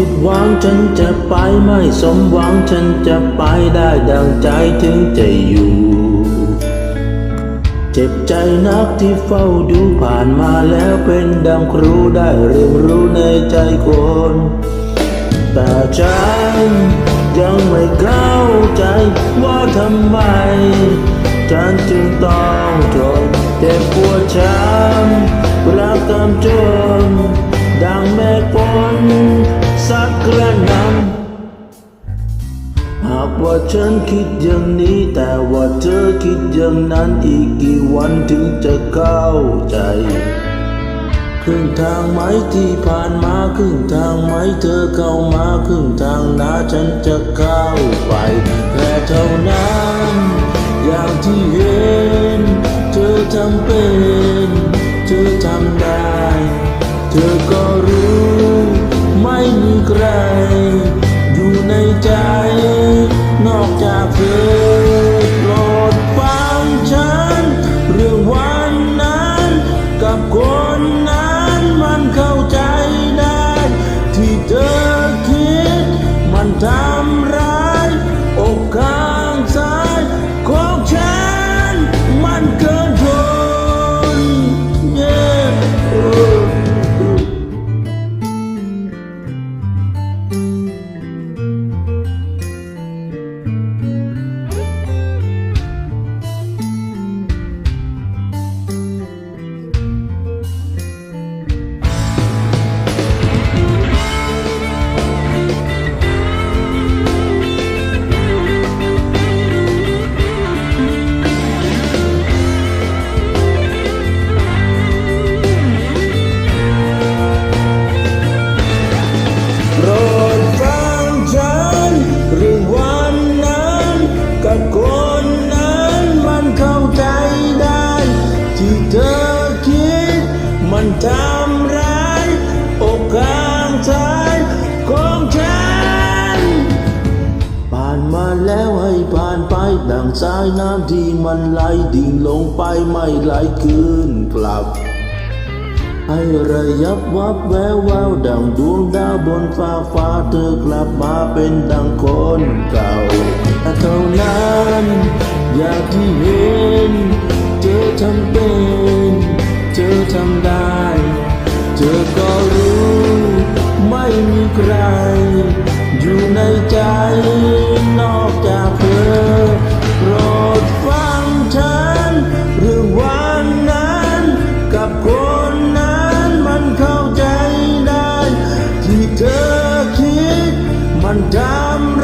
ผิดหวังฉันจะไปไม่สมหวังฉันจะไปได้ดังใจถึงจะอยู่ เจ็บใจนักที่เฝ้าดูผ่านมาแล้วเป็นดังครูได้เรียนรู้ในใจคน แต่ฉันยังไม่เข้าใจว่าทำไม ฉันจึงต้องทนเจ็บปวดช้ำรักตามจนดังแม่ กระนำหากว่าฉันคิดอย่างนี้ แต่ว่าเธอคิดอย่างนั้นอีกกี่วันถึงจะเข้าใจครึ่งทางไหมที่ผ่านมาครึ่งทางไหมเธอเข้ามาครึ่งทางนะฉันจะเข้าไปแค่เท่านั้นอย่างที่เห็น เธอทำเป็น เธอทำได้ เธอก็รู้ ไม่มีใครอยู่ในใจ ของฉัน ผ่านมาแล้วให้ผ่านไปดังสายน้ำที่มันไหลดิ่งลงไปไม่ไหลคืนกลับให้ระยับวับแวววาวดังดวงดาวบนฟ้าฟ้าเธอกลับมาเป็นดังคนเก่าแต่เท่านั้นอยางที่เห็น เธอทำเป็น เธอทำได้ เธอก็รู้ อยู่ในใจนอกจากเธอโปรดฟังฉันหรือวันนั้นกับคนนั้นมันเข้าใจได้ ที่เธอคิดมันทำ